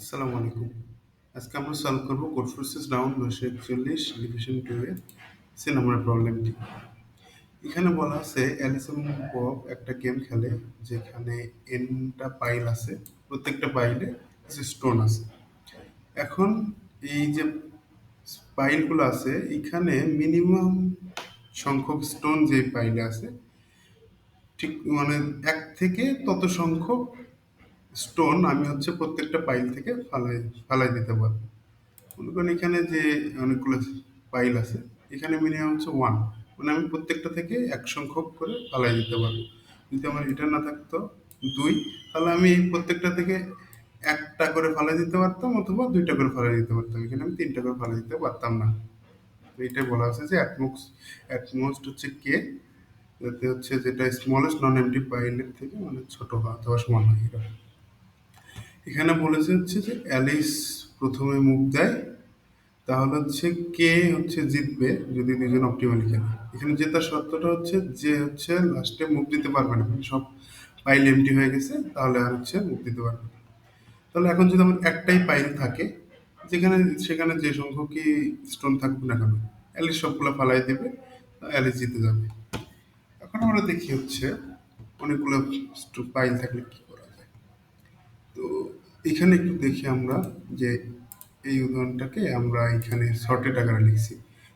আসসালামু আলাইকুম। আজকে আমরা সলভ করব কোড ফোর্সেস রাউন্ড নয়শো একচল্লিশ ডিভিশন টু এর সে নাম্বার প্রবলেমটি এখানে বলা আছে অ্যালিস এবং বব একটা গেম খেলে, যেখানে এনটা পাইল আছে, প্রত্যেকটা পাইলে কিছু স্টোন আছে। এখন এই যে পাইলগুলো আছে, এখানে মিনিমাম সংখ্যক স্টোন যে পাইলে আছে, ঠিক মানে এক থেকে তত সংখ্যক স্টোন আমি হচ্ছে প্রত্যেকটা পাইল থেকে ফালাই ফালাই দিতে পারব। মনে করেন এখানে যে অনেকগুলো পাইল আছে, এখানে মিনিমাম হচ্ছে ওয়ান মানে আমি প্রত্যেকটা থেকে এক সংখ্যক করে ফালাই দিতে পারব। যদি আমার এটা না থাকতো, দুই, তাহলে আমি প্রত্যেকটা থেকে একটা করে ফালাই দিতে পারতাম অথবা দুইটা করে ফালাই দিতে পারতাম। এখানে আমি তিনটা করে ফালাই দিতে পারতাম না। তো এইটাই বলা হচ্ছে যে অ্যাটমোস্ট অ্যাটমোস্ট হচ্ছে কে যাতে হচ্ছে যেটা স্মলেস্ট নন এমটি পাইলের থেকে মানে ছোট হয় অথবা সমান হয় এরকম। এখানে বলেছে হচ্ছে যে অ্যালিস প্রথমে মুখ দেয়, তাহলে হচ্ছে কে হচ্ছে জিতবে যদি দুজন অপটিমালি খেলে। এখানে জেতার শর্তটা হচ্ছে যে হচ্ছে লাস্টে মুখ দিতে পারবে না মানে সব পাইল এমটি হয়ে গেছে, তাহলে আর হচ্ছে মুখ দিতে পারবে না। তাহলে এখন যদি আমার একটাই পাইল থাকে, যেখানে, সেখানে যে সংখ্যকই স্টোন থাকবে না কেন, অ্যালিস সবগুলো ফালাই দেবে অ্যালিস জিতে যাবে। এখন আমরা দেখি হচ্ছে অনেকগুলো পাইল থাকলে কি এখানে একটু দেখি আমরা যে এই উদাহরণটাকে আমরা এখানে শর্টেড আকারে লিখছি।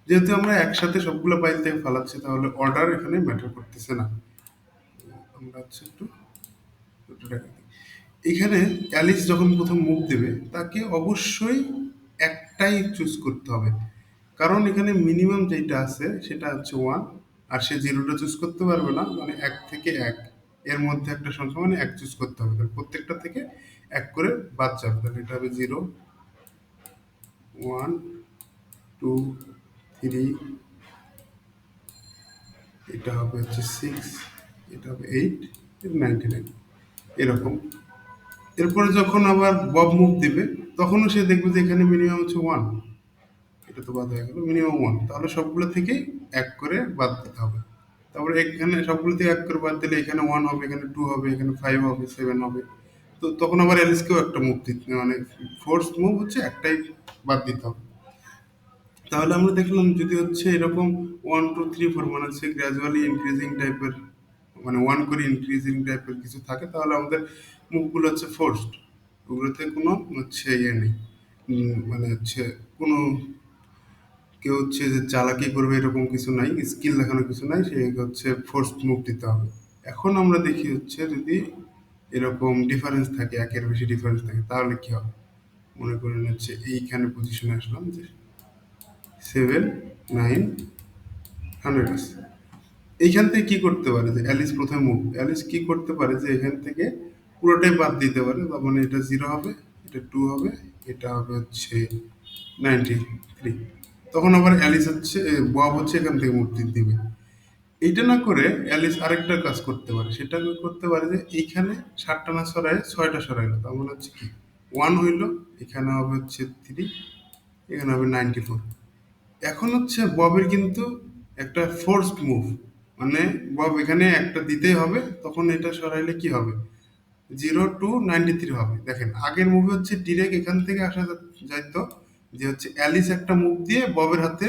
যেহেতু আমরা একসাথে সবগুলো পাইল থেকে ফালাচ্ছি, তাহলে অর্ডার এখানে ম্যাটার করতেছে না। আমরা হচ্ছে একটু এখানে অ্যালিস যখন প্রথম মুভ দেবে, তাকে অবশ্যই একটাই চুজ করতে হবে। কারণ এখানে মিনিমাম যেটা আছে, সেটা হচ্ছে ওয়ান আর সে জিরোটা চুজ করতে পারবে না মানে এক থেকে এক। এর মধ্যে একটা সংখ্যা মানে এক চুজ করতে হবে। তাহলে প্রত্যেকটা থেকে এক করে বাদ যাবে। তাহলে এটা হবে জিরো ওয়ান টু থ্রি এটা হবে হচ্ছে সিক্স এটা হবে এইট নাইনটি নাইন এরকম। এরপরে যখন আবার বব মুভ দিবে, তখনও সে দেখবে যে এখানে মিনিমাম হচ্ছে ওয়ান এটা তো বাদ হয়ে গেল মিনিমাম ওয়ান তাহলে সবগুলো থেকেই এক করে বাদ দিতে হবে। তারপরে এখানে সবগুলো থেকে এক করে বাদ দিলে এখানে ওয়ান হবে, এখানে টু হবে, এখানে ফাইভ হবে সেভেন হবে। তো তখন আবার এলিসকেও একটা মুভ দিতে মানে ফোর্স মুভ হচ্ছে একটাই বাদ দিতে হবে। তাহলে আমরা দেখলাম যদি হচ্ছে এরকম ওয়ান টু থ্রি ফোর মানে হচ্ছে গ্র্যাজুয়ালি ইনক্রিজিং টাইপের মানে ওয়ান করে ইনক্রিজিং টাইপের কিছু থাকে, তাহলে আমাদের মুভগুলো হচ্ছে ফোর্সড ওগুলোতে কোনো হচ্ছে ইয়ে নেই। মানে হচ্ছে কোনো কেউ হচ্ছে যে চালাকি করবে এরকম কিছু নাই স্কিল দেখানোর কিছু নাই, সে হচ্ছে ফোর্স মুভ দিতে হবে। এখন আমরা দেখি হচ্ছে যদি এরকম ডিফারেন্স থাকে, একের বেশি ডিফারেন্স থাকে, তাহলে কি হবে? মনে করেন হচ্ছে এইখানে পজিশনে আসলাম যে সেভেন নাইন হান্ড্রেড আছে। এইখান থেকে কি করতে পারে যে অ্যালিস প্রথমে মুভ অ্যালিস কি করতে পারে যে এখান থেকে পুরোটাই বাদ দিতে পারে তার মানে এটা জিরো হবে, এটা টু হবে, এটা হবে হচ্ছে নাইনটি থ্রি তখন আবার অ্যালিস হচ্ছে বব হচ্ছে এখান থেকে মুক্তি দিবে। এইটা না করে অ্যালিস আরেকটা কাজ করতে পারে। সেটা করতে পারে যে, এইখানে সাতটা না সরায় ছয়টা সরাইলো তার মানে হচ্ছে কি ওয়ান হইল, এখানে হবে হচ্ছে থ্রি এখানে হবে নাইনটি ফোর এখন হচ্ছে ববের কিন্তু একটা ফোর্সড মুভ মানে বব এখানে একটা দিতেই হবে, তখন এটা সরাইলে কি হবে? জিরো টু নাইনটি থ্রি হবে। দেখেন, আগের মুভি হচ্ছে ডিরেক্ট এখান থেকে আসা যাইতো যে হচ্ছে অ্যালিস একটা মুভ দিয়ে ববের হাতে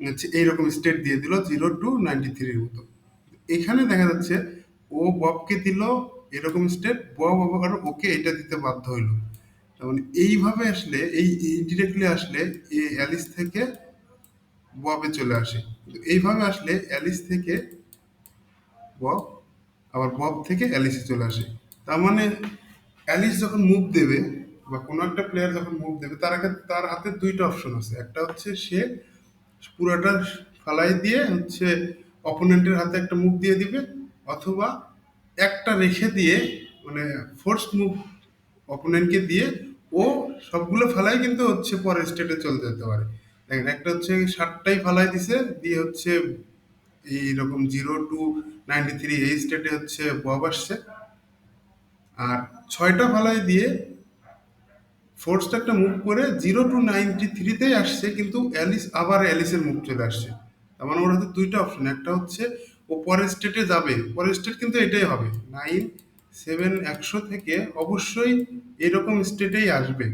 হচ্ছে এইরকম স্টেট দিয়ে দিল জিরো টু নাইনটি থ্রির মতো। এখানে দেখা যাচ্ছে ও ববকে দিল এরকম স্টেট বব আবার ওকে এটা দিতে বাধ্য হইল। মানে এইভাবে আসলে, এই ইনডিরেক্টলি আসলে এই অ্যালিস থেকে ববে চলে আসে। এইভাবে আসলে অ্যালিস থেকে বব, আবার বব থেকে অ্যালিসে চলে আসে। তার মানে অ্যালিস যখন মুভ দেবে বা কোনো একটা প্লেয়ার যখন মুভ দেবে, তার আগে তার হাতে দুইটা অপশন আছে। একটা হচ্ছে সে পুরোটা ফালাই দিয়ে হচ্ছে অপোনেন্টের হাতে একটা মুভ দিয়ে দিবে, অথবা একটা রেখে দিয়ে মানে ফোর্স মুভ অপোনেন্টকে দিয়ে ও সবগুলো ফালাই কিন্তু হচ্ছে পরের স্টেটে চলে যেতে পারে। দেখেন, একটা হচ্ছে ষাটটাই ফালাই দিছে, দিয়ে হচ্ছে এইরকম জিরো টু নাইনটি থ্রি এই স্টেটে হচ্ছে বব আসছে। আর ছয়টা ফালাই দিয়ে ফোর্সটা একটা মুভ করে জিরো টু নাইনটি থ্রিতেই আসছে, কিন্তু অ্যালিস আবার অ্যালিসের মুভ চলে আসছে। তার মানে ওর হাতে দুইটা অপশন একটা হচ্ছে ও পরের স্টেটে যাবে। পরের স্টেট কিন্তু এটাই হবে। নাইন সেভেন একশো থেকে অবশ্যই এরকম স্টেটেই আসবে।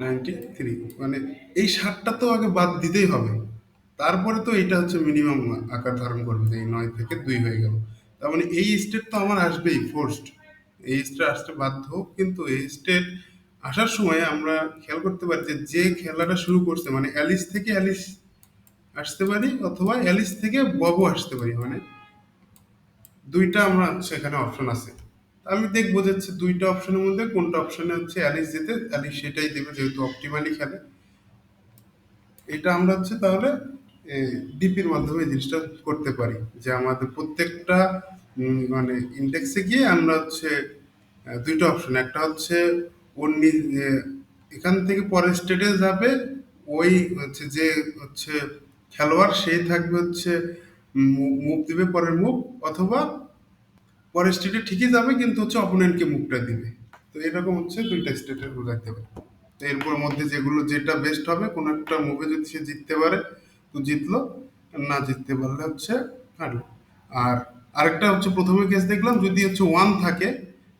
নাইনটি থ্রি মানে এই সাতটা তো আগে বাদ দিতেই হবে। তারপরে তো এটা হচ্ছে মিনিমাম আকার ধারণ করবে যে এই নয় থেকে দুই হয়ে গেল। তার মানে এই স্টেট তো আমার আসবেই ফোর্সড এই স্টেট আসতে বাধ্য হোক, কিন্তু এই স্টেট আসার সময় আমরা খেয়াল করতে পারি যে যে খেলাটা শুরু করছে মানে অ্যালিস থেকে অ্যালিস আসতে পারি অথবা অ্যালিস থেকে ববও আসতে পারি মানে দুইটা আমরা সেখানে অপশন আছে। আমি দেখব যে হচ্ছে দুইটা অপশনের মধ্যে কোনটা অপশনে হচ্ছে অ্যালিস যেতে অ্যালিস সেটাই দেবে যেহেতু অপটিমালি খেলে। এটা আমরা হচ্ছে তাহলে ডিপির মাধ্যমে জিনিসটা করতে পারি যে আমাদের প্রত্যেকটা মানে ইন্ডেক্সে গিয়ে আমরা হচ্ছে দুইটা অপশন একটা হচ্ছে এ, এখান থেকে পরের স্টেটে যাবে ওই হচ্ছে যে হচ্ছে খেলোয়াড় সেই থাকবে হচ্ছে মুভ দিবে পরের মুভ অথবা পরের স্টেটে ঠিকই যাবে কিন্তু হচ্ছে অপোনেন্টকে মুভটা দিবে। তো এরকম হচ্ছে দুইটা স্টেটে বোঝাইতে পারে। তো এরপর মধ্যে যেগুলো যেটা বেস্ট হবে কোন একটা মুভে যদি সে জিততে পারে তো জিতলো না জিততে পারলে হচ্ছে হারলো। আর আরেকটা হচ্ছে প্রথমে কেস দেখলাম, যদি হচ্ছে ওয়ান থাকে,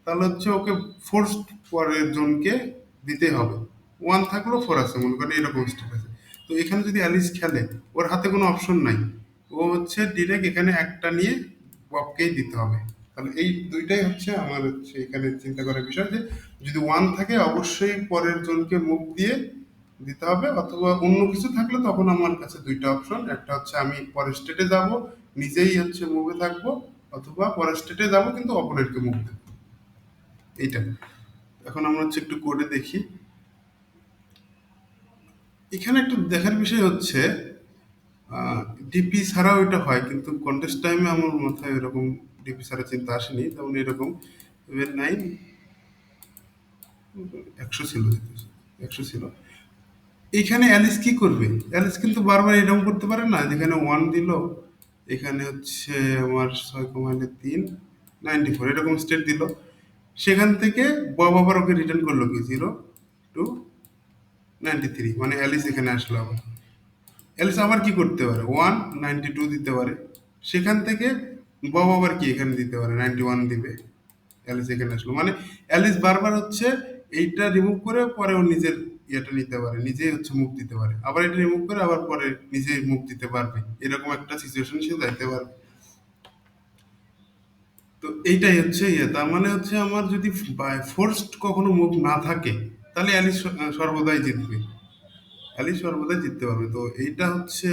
তাহলে হচ্ছে ওকে ফোর্স পরের জনকে দিতে হবে। ওয়ান থাকলেও ফোর আছে, মনে করেন এরকম স্টেট আছে। তো এখানে যদি অ্যালিস খেলে, ওর হাতে কোনো অপশন নাই। ও হচ্ছে ডিরেক্ট এখানে একটা নিয়ে ববকেই দিতে হবে। তাহলে এই দুইটাই হচ্ছে আমার হচ্ছে এখানে চিন্তা করার বিষয় যে, যদি ওয়ান থাকে, অবশ্যই পরের জনকে মুখ দিয়ে দিতে হবে, অথবা অন্য কিছু থাকলে তখন আমার কাছে দুইটা অপশন একটা হচ্ছে আমি পরের স্টেটে যাব নিজেই হচ্ছে মুভে থাকব, অথবা পরের স্টেটে যাব, কিন্তু অপোনেন্টকে মুভ দেবো এইটা। এখন আমরা হচ্ছে একটু কোডে দেখি। এখানে একটু দেখার বিষয় হচ্ছে ডিপি ছাড়াও এটা হয়, কিন্তু কন্টেস্ট টাইমে আমার মাথায় এরকম ডিপি ছাড়া চিন্তা আসেনি, তেমন এরকম নাইন একশো ছিল একশো ছিল। এইখানে অ্যালিস কি করবে? অ্যালিস কিন্তু বারবার এরকম করতে পারে না, যেখানে ওয়ান দিল এখানে হচ্ছে আমার ছয় কমাইলে তিন নাইনটি ফোর এরকম স্টেট দিল। সেখান থেকে বব আবার ওকে রিটার্ন করল কি? জিরো টু নাইনটি থ্রি মানে অ্যালিস এখানে আসলো আবার। অ্যালিস আবার কি করতে পারে? ওয়ান নাইনটি টু দিতে পারে। সেখান থেকে বব আবার কি এখানে দিতে পারে? নাইনটি ওয়ান দিবে। অ্যালিস এখানে আসলো। মানে অ্যালিস বারবার হচ্ছে এইটা রিমুভ করে পরে ও নিজের ইয়েটা নিতে পারে, নিজেই হচ্ছে মুখ দিতে পারে। আবার এটা রিমুভ করে আবার পরে নিজেই মুখ দিতে পারবে। এরকম একটা সিচুয়েশন সে যাইতে পারবে। তো এইটাই হচ্ছে ইয়ে। তার মানে হচ্ছে আমার যদি ফোর্সড কখনো মুভ না থাকে, তাহলে অ্যালিস সর্বদাই জিতবে। অ্যালিস সর্বদাই জিততে পারবে। তো এইটা হচ্ছে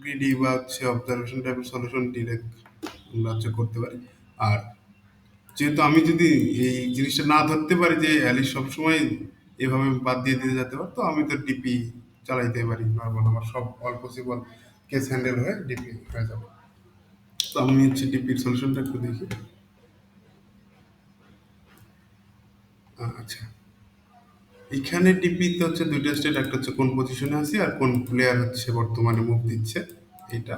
গ্রিডি বা হচ্ছে অবজারভেশন টাইপের সলিউশন ডিরেক্ট আমরা হচ্ছে করতে পারি। আর যেহেতু আমি যদি এই জিনিসটা না ধরতে পারি যে অ্যালিস সবসময় এভাবে বাদ দিয়ে দিতে যেতে পারতো, আমি তো ডিপি চালাইতে পারি নর্মাল আমার সব অল পসিবল কেস হ্যান্ডেল হয়ে ডিপি হয়ে যাবে। তো আমি হচ্ছে ডিপির সলিউশনটা একটু দেখি। আচ্ছা। এখানে ডিপিতে হচ্ছে দুইটা স্টেট একটা হচ্ছে কোন পজিশনে আছি আর কোন প্লেয়ার হচ্ছে বর্তমানে মুভ দিচ্ছে এটা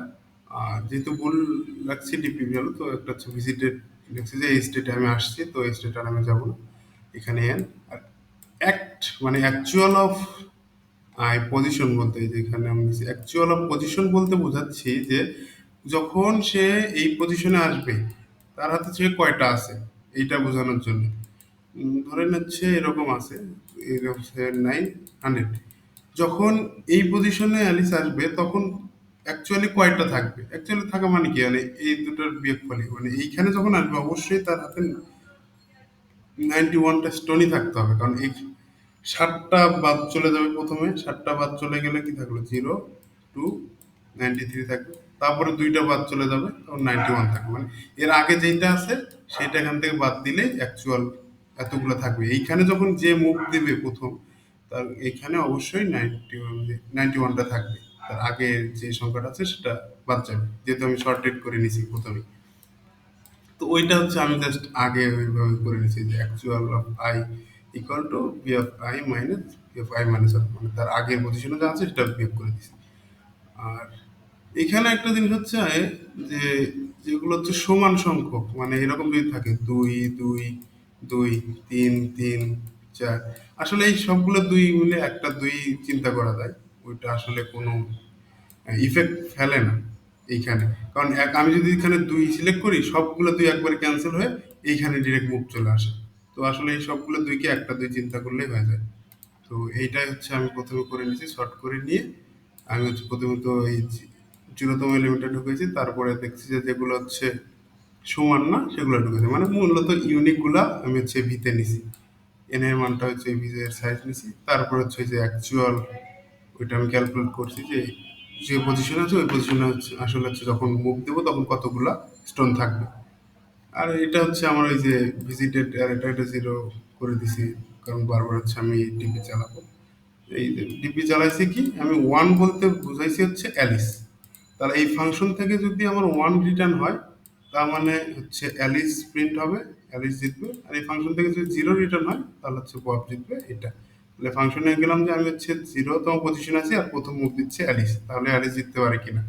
আর যেহেতু ভুল রাখছি ডিপি ভ্যালু, তো একটা হচ্ছে ভিজিটেড লিখছি যে এই স্টেটে আমি আসছি, তো এই স্টেটে আর আমি যাব না। এখানে এন আর অ্যাক্ট মানে অ্যাকচুয়াল অফ আই পজিশন বলতে যেখানে আমি অ্যাকচুয়াল অফ পজিশন বলতে বোঝাচ্ছি যে যখন সে এই পজিশনে আসবে, তার হাতে সে কয়টা আছে? এইটা বোঝানোর জন্য। ধরেন হচ্ছে এরকম আছে এরকম নাইন হান্ড্রেড যখন এই পজিশনে অ্যালিস আসবে, তখন অ্যাকচুয়ালি কয়টা থাকবে? অ্যাকচুয়ালি থাকা মানে কি? মানে এই দুটোর বিয়োগফলই মানে এইখানে যখন আসবে, অবশ্যই তার হাতে নাইনটি ওয়ানটা স্টোনই থাকতে হবে। কারণ এই ষাটটা বাদ চলে যাবে প্রথমে। ষাটটা বাদ চলে গেলে কি থাকল? জিরো টু নাইনটি থ্রি থাকবে। তারপরে দুইটা বাদ চলে যাবে, তখন নাইনটি ওয়ান থাকবে। মানে এর আগে যেইটা আছে, সেইটা এখান থেকে বাদ দিলে অ্যাকচুয়াল এতগুলো থাকবে। এইখানে যখন যে মুখ দেবে প্রথম, তার এইখানে অবশ্যই নাইনটি ওয়ান নাইনটি ওয়ানটা থাকবে। তার আগে যে সংখ্যাটা আছে, সেটা বাদ যাবে। যেহেতু আমি শর্টেড করে নিছি প্রথমে তো ওইটা হচ্ছে আমি জাস্ট আগে ওইভাবে করে নিয়েছি যে actual of I equal to B of I minus B of I minus মানে তার আগের পজিশনে যা আছে সেটা বিয়োগ করে দিচ্ছি আর এখানে একটা জিনিস হচ্ছে যে যেগুলো হচ্ছে সমান সংখ্যক মানে এরকম যদি থাকে, দুই দুই দুই, তিন তিন, চার, আসলে এই সবগুলো দুই মিলে একটা দুই চিন্তা করা যায়, ওইটা আসলে কোনো ইফেক্ট ফেলে না। এইখানে। কারণ এক আমি যদি এখানে দুই সিলেক্ট করি, সবগুলো দুই একবারে ক্যান্সেল হয়ে এইখানে ডিরেক্ট মুখ চলে আসে। তো আসলে এই সবগুলো দুইকে একটা দুই চিন্তা করলেই হয়ে যায়। তো এইটাই হচ্ছে আমি প্রথমে করে নিয়েছি শর্ট করে নিয়ে আমি হচ্ছে প্রথমত এই জিরোতম এলিমেন্টে ঢুকেছি, তারপরে দেখছি যে যেগুলো হচ্ছে সমান না, সেগুলো ঢুকেছে। মানে মূলত ইউনিকগুলো আমি হচ্ছে ভিতে নিছি। এন এর মানটা হচ্ছে ভিজের সাইজ নিছি। তারপর হচ্ছে যে অ্যাকচুয়াল ওইটা আমি ক্যালকুলেট করছি যে যে পজিশন আছে, ওই পজিশনে হচ্ছে আসলে হচ্ছে যখন মুভ দেবো তখন কতগুলা স্টোন থাকবে। আর এটা হচ্ছে আমার ওই যে ভিজিটেড আর এটা এটা জিরো করে দিছি, কারণ বারবার হচ্ছে আমি ডিপি চালাবো এই ডিপি চালাইছি কি? আমি ওয়ান বলতে বুঝাইছি হচ্ছে অ্যালিস তাহলে এই ফাংশন থেকে যদি আমার ওয়ান রিটার্ন হয়, তার মানে হচ্ছে অ্যালিস প্রিন্ট হবে অ্যালিস জিতবে। আর এই ফাংশন থেকে যদি জিরো রিটার্ন হয়, তাহলে হচ্ছে বব জিতবে, এটা। তাহলে ফাংশনে গেলাম যে আমি হচ্ছে জিরোতম পজিশন আছি আর প্রথম মুভ দিচ্ছে অ্যালিস তাহলে অ্যালিস জিততে পারে কিনা।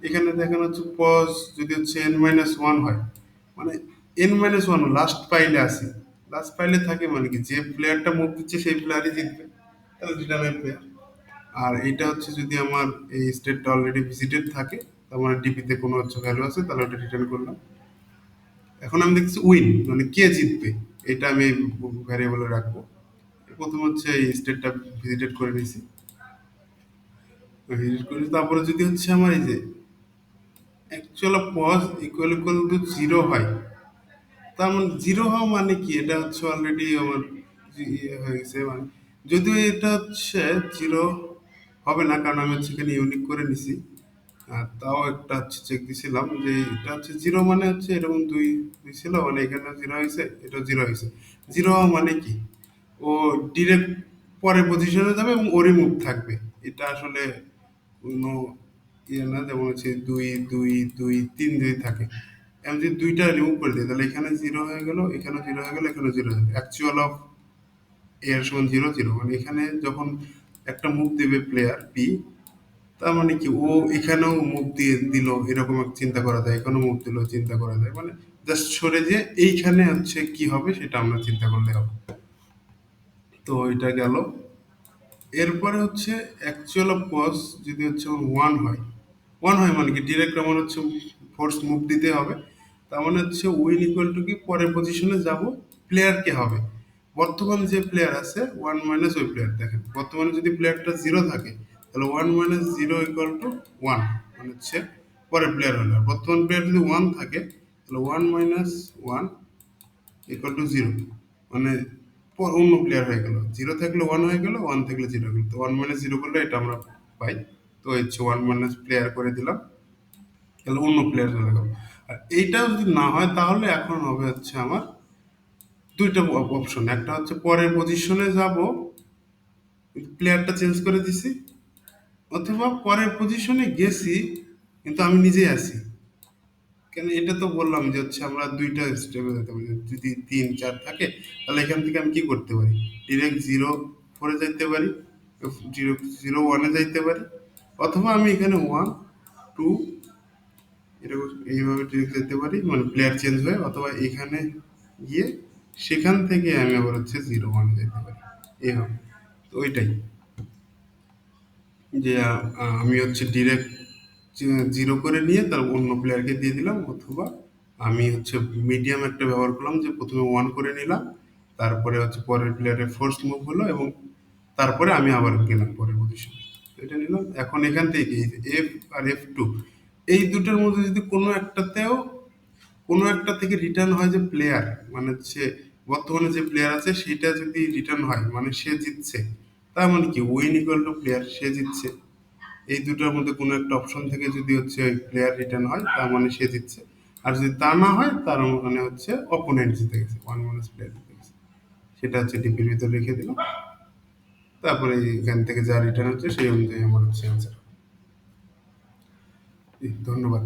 এখানে দেখানো হচ্ছে পজ যদি হচ্ছে এন মাইনাস ওয়ান হয় মানে এন মাইনাস ওয়ান লাস্ট পাইলে আসি লাস্ট পাইলে থাকে মানে কি, যে প্লেয়ারটা মুভ দিচ্ছে সেই প্লেয়ারই জিতবে। তাহলে রিটার্নের প্লেয়ার আর এটা হচ্ছে যদি আমার এই স্টেটটা অলরেডি ভিজিটেড থাকে, তার মানে ডিপিতে কোনো হচ্ছে ভ্যালু আছে, তাহলে ওটা রিটার্ন করলাম। এখন আমি দেখছি উইন মানে কে জিতবে, এটা আমি ভ্যারিয়েবলে রাখব। প্রথম হচ্ছে এই স্টেটটা ভিজিটেড করে নিয়েছি। ভিজিট করে তারপরে যদি হচ্ছে আমার এই যে actual pos equal equal to zero হয়, তার মানে জিরো হওয়া মানে কি? এটা হচ্ছে অলরেডি আমার ইয়ে হয়ে গেছে মানে যদিও এটা হচ্ছে জিরো হবে না, কারণ আমি হচ্ছে এখানে ইউনিক করে নিছি। আর তাও একটা হচ্ছে চেক দিছিলাম যে এটা হচ্ছে জিরো মানে হচ্ছে এরকম দুই দুই ছিল মানে এখানে জিরো হয়েছে এটা জিরো হয়েছে। জিরো হওয়া মানে কি? ও ডিরেক্ট পরে পজিশনে যাবে এবং ওরই মুভ থাকবে। এটা আসলে কোনো ইয়ে না যেমন হচ্ছে দুই দুই দুই, তিন যদি থাকে। আমি যদি দুইটা রিমুভ করে দিই, তাহলে এখানে জিরো হয়ে গেল এখানে জিরো হয়ে গেল এখানে জিরো হয়ে গেল। অ্যাকচুয়াল অফ এর সমান জিরো জিরো মানে এখানে যখন একটা মুভ দেবে প্লেয়ার পি তার মানে কি ও এখানেও মুভ দিয়ে দিল, এরকম চিন্তা করা যায়, এখানেও মুভ দিল, চিন্তা করা যায়। মানে জাস্ট সরে যে এইখানে হচ্ছে কি হবে সেটা আমরা চিন্তা করলে হবে। তো এটা গেল। এরপরে হচ্ছে অ্যাকচুয়াল অফ পজ যদি হচ্ছে আমার ওয়ান হয়। ওয়ান হয় মানে কি? ডিরেক্ট আমার হচ্ছে ফোর্স মুভ দিতে হবে। তার মানে হচ্ছে উইন ইকুয়াল টু কি? পরের পজিশনে যাব প্লেয়ার কে হবে। বর্তমানে যে প্লেয়ার আছে ওয়ান মাইনাস ওই প্লেয়ার দেখেন। বর্তমানে যদি প্লেয়ারটা জিরো থাকে, তাহলে one minus zero equal to one মানে হচ্ছে পরের প্লেয়ার হলো। বর্তমান প্লেয়ার যদি ওয়ান থাকে, তাহলে one minus one equal to zero মানে প- অন্য প্লেয়ার হয়ে গেল। জিরো থাকলে ওয়ান হয়ে গেল ওয়ান থাকলে জিরো গেল। তো ওয়ান মাইনাস জিরো করলে এটা আমরা পাই। তো হচ্ছে ওয়ান মাইনাস প্লেয়ার করে দিলাম। তাহলে অন্য প্লেয়ার চলে গেল। আর এইটাও যদি না হয়, তাহলে এখন হবে হচ্ছে আমার দুইটা অপশন একটা হচ্ছে পরের পজিশনে যাব প্লেয়ারটা চেঞ্জ করে দিছি। অথবা পরের পজিশনে গেছি, কিন্তু আমি নিজেই আছি। কেন? এটা তো বললাম যে হচ্ছে আমরা দুইটা স্টেপে যেতে পারি যদি তিন চার থাকে, তাহলে এখান থেকে আমি কি করতে পারি? ডিরেক্ট জিরো ফোরে যাইতে পারি জিরো জিরো ওয়ানে যাইতে পারি, অথবা আমি এখানে ওয়ান টু এরকম এইভাবে ডিরেক্ট যেতে পারি মানে প্লেয়ার চেঞ্জ হয়ে, অথবা এখানে গিয়ে সেখান থেকে আমি আবার হচ্ছে জিরো ওয়ানে যেতে পারি। এইভাবে তো ওইটাই। যে আমি হচ্ছে ডিরেক্ট জিরো করে নিয়ে তার অন্য প্লেয়ারকে দিয়ে দিলাম অথবা আমি হচ্ছে মিডিয়াম একটা ব্যবহার করলাম যে প্রথমে ওয়ান করে নিলাম, তারপরে হচ্ছে পরের প্লেয়ারের ফোর্স মুভ হলো এবং তারপরে আমি আবার গেলাম পরের পজিশন এটা নিলাম। এখন এখান থেকে এফ আর এফ টু এই দুটোর মধ্যে যদি কোনো একটাতেও, কোনো একটা থেকে রিটার্ন হয় যে প্লেয়ার মানে হচ্ছে বর্তমানে যে প্লেয়ার আছে সেটা যদি রিটার্ন হয় মানে সে জিতছে, তার মানে কি? উইন ইকুয়াল টু প্লেয়ার সে জিতছে। এই দুটোর মধ্যে কোনো একটা অপশন থেকে যদি হচ্ছে প্লেয়ার রিটার্ন হয়, তার মানে সে জিতছে। আর যদি তা না হয়, তার মানে হচ্ছে অপোনেন্ট জিতে গেছে ওয়ান মাইনাস প্লেয়ার জিতে গেছে। সেটা হচ্ছে ডিপির ভিতরে রেখে দিলাম। তারপরে এখান থেকে যা রিটার্ন হচ্ছে, সেই অনুযায়ী আমার হচ্ছে অ্যান্সার ধন্যবাদ।